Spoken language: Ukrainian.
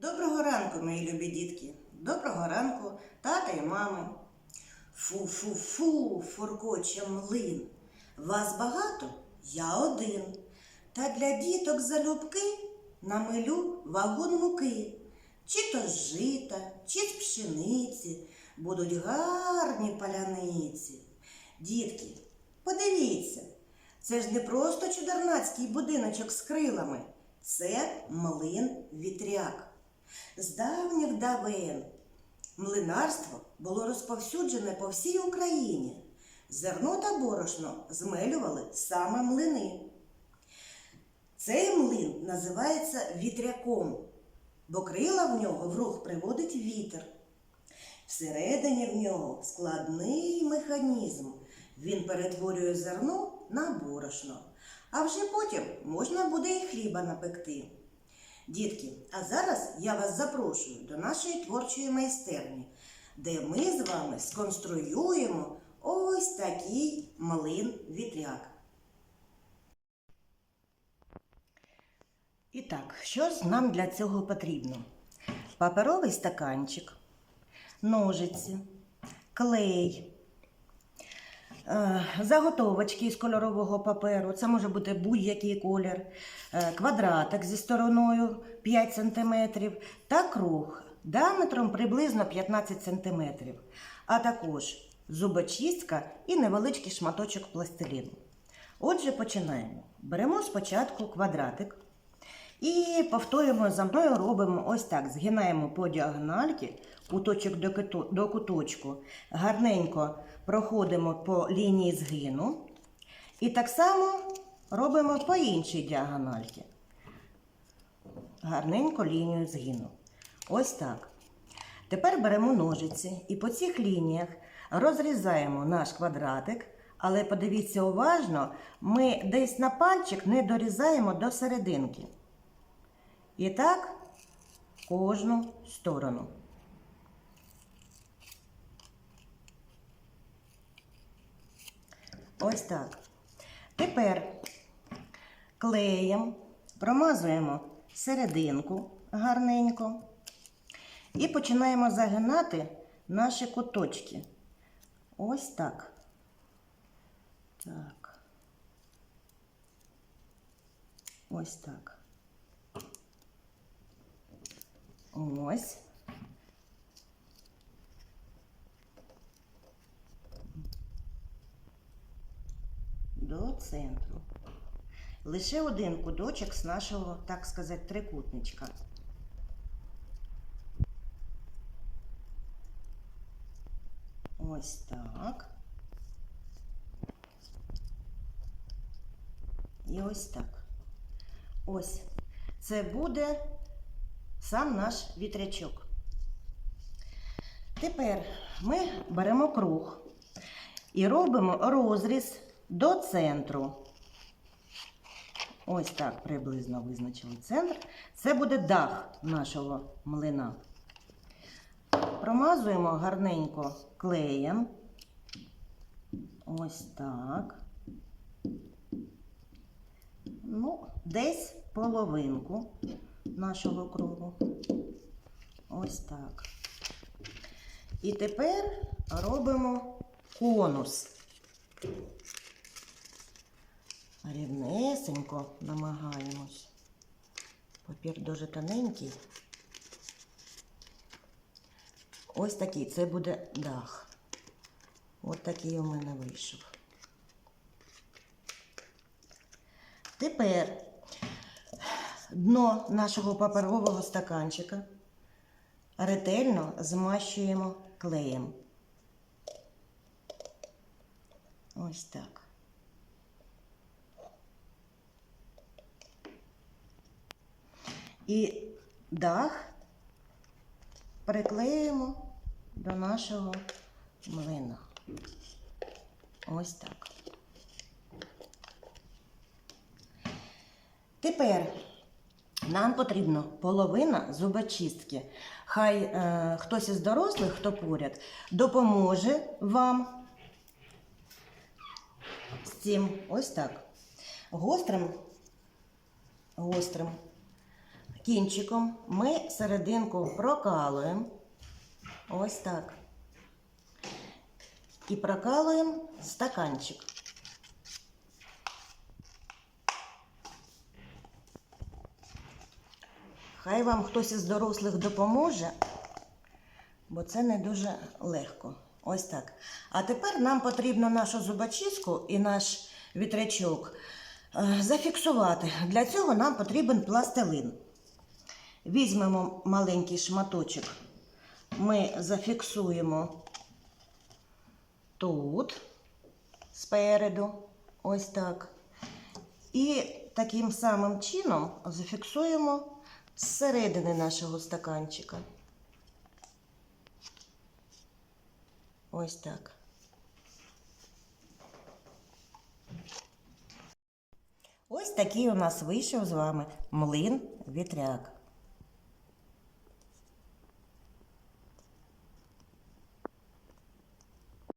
Доброго ранку, мої любі дітки. Доброго ранку, тата і мами. Фу-фу-фу, фуркоче млин. Вас багато, я один. Та для діток залюбки намилю вагон муки. Чи то з жита, чи з пшениці будуть гарні паляниці. Дітки, подивіться, це ж не просто чудернацький будиночок з крилами, це млин вітряк. З давніх давен млинарство було розповсюджене по всій Україні. Зерно та борошно змелювали саме млини. Цей млин називається вітряком, бо крила в нього в рух приводить вітер. Всередині в нього складний механізм. Він перетворює зерно на борошно, а вже потім можна буде і хліба напекти. Дітки, а зараз я вас запрошую до нашої творчої майстерні, де ми з вами сконструюємо ось такий млин вітряк. І так, що ж нам для цього потрібно? Паперовий стаканчик, ножиці, клей, заготовочки з кольорового паперу. Це може бути будь-який колір, е, квадратик зі стороною 5 см та круг діаметром приблизно 15 см, а також зубочистка і невеличкий шматочок пластиліну. Отже, починаємо. Беремо спочатку квадратик. І повторюємо за мною, робимо ось так. Згинаємо по діагональки, куточок до куточку, гарненько проходимо по лінії згину. І так само робимо по іншій діагональці. Гарненько лінію згину. Ось так. Тепер беремо ножиці і по цих лініях розрізаємо наш квадратик, але подивіться уважно, ми десь на пальчик не дорізаємо до серединки. І так кожну сторону. Ось так. Тепер клеєм промазуємо серединку гарненько і починаємо загинати наші куточки. Ось так. Так. Ось так. Ось. До центру. Лише один куточок з нашого, так сказати, трикутничка. Ось так. І ось так. Ось. Це буде сам наш вітрячок. Тепер ми беремо круг і робимо розріз до центру. Ось так приблизно визначили центр. Це буде дах нашого млина. Промазуємо гарненько клеєм. Ось так. Ну, десь половинку нашого кругу. Ось так. І тепер робимо конус. Рівнесенько намагаємось. Папір дуже тоненький. Ось такий, це буде дах. Ось такий у мене вийшов. Тепер дно нашого паперового стаканчика ретельно змащуємо клеєм. Ось так. І дах приклеїмо до нашого млина. Ось так. Тепер нам потрібно половина зубочистки. Хай е, хтось із дорослих, хто поряд, допоможе вам з цим ось так. Гострим, гострим кінчиком ми серединку прокалуємо. Ось так. І прокалуємо стаканчик. Хай вам хтось із дорослих допоможе, бо це не дуже легко. Ось так. А тепер нам потрібно нашу зубочистку і наш вітрячок е, зафіксувати. Для цього нам потрібен пластилин. Візьмемо маленький шматочок, ми зафіксуємо тут, спереду, ось так. І таким самим чином зафіксуємо зсередини нашого стаканчика. Ось так. Ось такий у нас вийшов з вами млин вітряк.